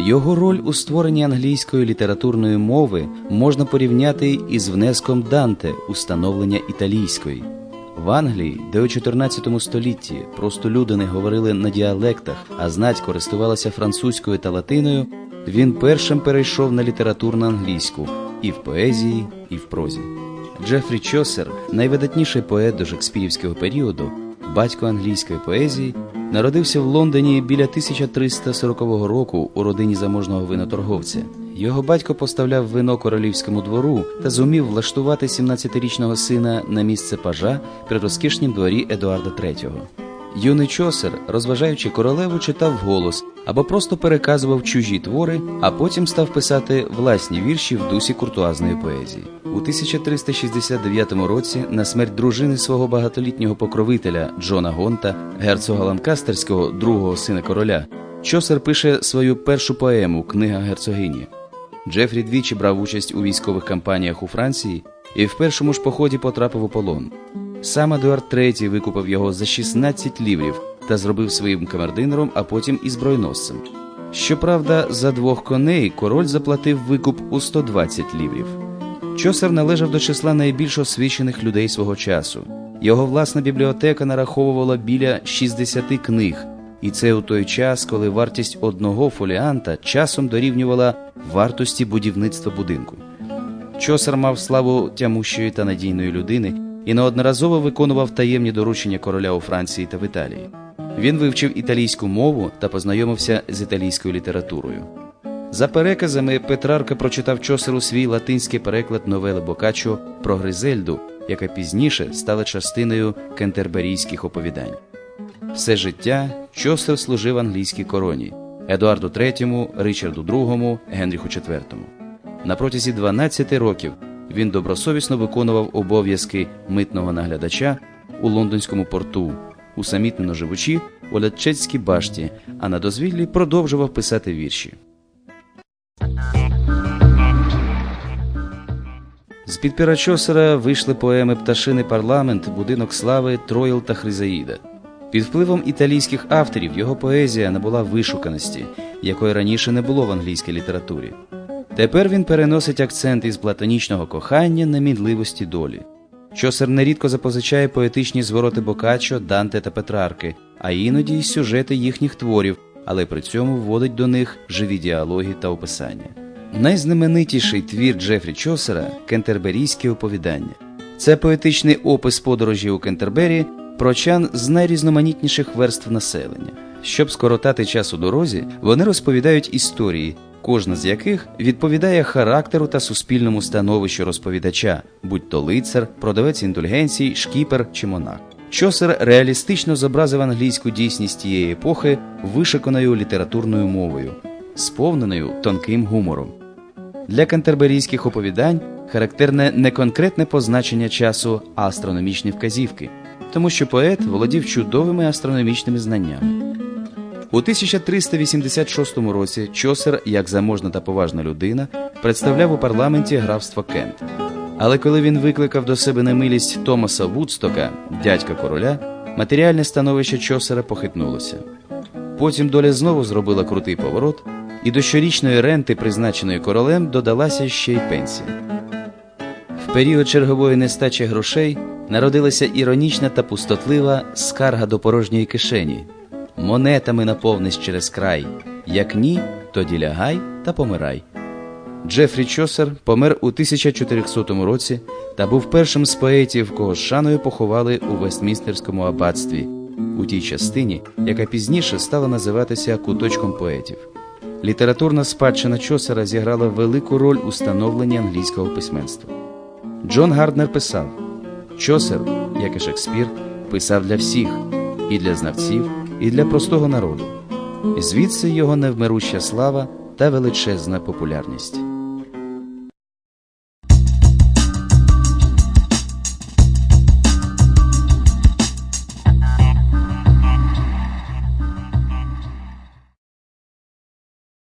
Його роль у створенні англійської літературної мови можна порівняти із внеском Данте у становлення італійської. В Англії, де у 14 столітті просто люди не говорили на діалектах, а знать користувалася французькою та латиною, він першим перейшов на літературну англійську і в поезії, і в прозі. Джефрі Чосер, найвидатніший поет до шекспірівського періоду, батько англійської поезії, народився в Лондоні біля 1340 року у родині заможного виноторговця. Його батько поставляв вино королівському двору та зумів влаштувати 17-річного сина на місце пажа при розкішнім дворі Едуарда III. Юний чосер, розважаючи королеву, читав голос або просто переказував чужі твори, а потім став писати власні вірші в дусі куртуазної поезії. У 1369 році, на смерть дружини свого багатолітнього покровителя Джона Гонта, герцога Ланкастерського, другого сина короля, Чосер пише свою першу поему Книга герцогині. Джефрі двічі брав участь у військових кампаніях у Франції і в першому ж поході потрапив у полон. Сам Едуард III викупив його за 16 ліврів та зробив своїм камердинером, а потім і збройносцем. Щоправда, за двох коней король заплатив викуп у 120 ліврів. Чосер належав до числа найбільш освічених людей свого часу. Його власна бібліотека нараховувала біля 60 книг, і це у той час, коли вартість одного фоліанта часом дорівнювала вартості будівництва будинку. Чосер мав славу тямущої та надійної людини і неодноразово виконував таємні доручення короля у Франції та в Італії. Він вивчив італійську мову та познайомився з італійською літературою. За переказами Петрарка прочитав Чосеру свій латинський переклад новели Бокаччо про Гризельду, яка пізніше стала частиною кентерберійських оповідань. Все життя Чосер служив англійській короні Едуарду III, Ричарду II, Генріху IV. На протязі 12 років він добросовісно виконував обов'язки митного наглядача у лондонському порту, усамітнено живучи у Лятчецькій башті, а на дозвіллі продовжував писати вірші. З під Чосера вийшли поеми Пташиний парламент, Будинок слави, Троїл та Хризаїда. Під впливом італійських авторів його поезія набула вишуканості, якої раніше не було в англійській літературі. Тепер він переносить акцент із платонічного кохання на мідливості долі. Чосер нерідко запозичає поетичні звороти Бокаччо, Данте та Петрарки, а іноді й сюжети їхніх творів, але при цьому вводить до них живі діалоги та описання. Найзнаменитіший твір Джефрі Чосера Кентерберійське оповідання. Це поетичний опис подорожі у Кентербері прочан з найрізноманітніших верств населення. Щоб скоротати час у дорозі, вони розповідають історії, кожна з яких відповідає характеру та суспільному становищу розповідача, будь то лицар, продавець індульгенцій, шкіпер чи монах. Чосер реалістично зобразив англійську дійсність тієї епохи вишиканою літературною мовою, сповненою тонким гумором. Для кантерберійських оповідань характерне не конкретне позначення часу, а астрономічні вказівки, тому що поет володів чудовими астрономічними знаннями. У 1386 році Чосер, як заможна та поважна людина, представляв у парламенті графство Кент. Але коли він викликав до себе немилість Томаса Вудстока, дядька короля, матеріальне становище Чосера похитнулося. Потім доля знову зробила крутий поворот, і до щорічної ренти, призначеної королем, додалася ще й пенсія. В період чергової нестачі грошей народилася іронічна та пустотлива скарга до порожньої кишені. Монетами наповнись через край. Як ні, тоді лягай та помирай. Джефрі Чосер помер у 1400 році та був першим з поетів, кого з шаною поховали у Вестмінстерському аббатстві, у тій частині, яка пізніше стала називатися куточком поетів. Літературна спадщина Чосера зіграла велику роль у становленні англійського письменства. Джон Гарднер писав: Чосер, як і Шекспір, писав для всіх і для знавців, і для простого народу. Звідси його невмируща слава та величезна популярність.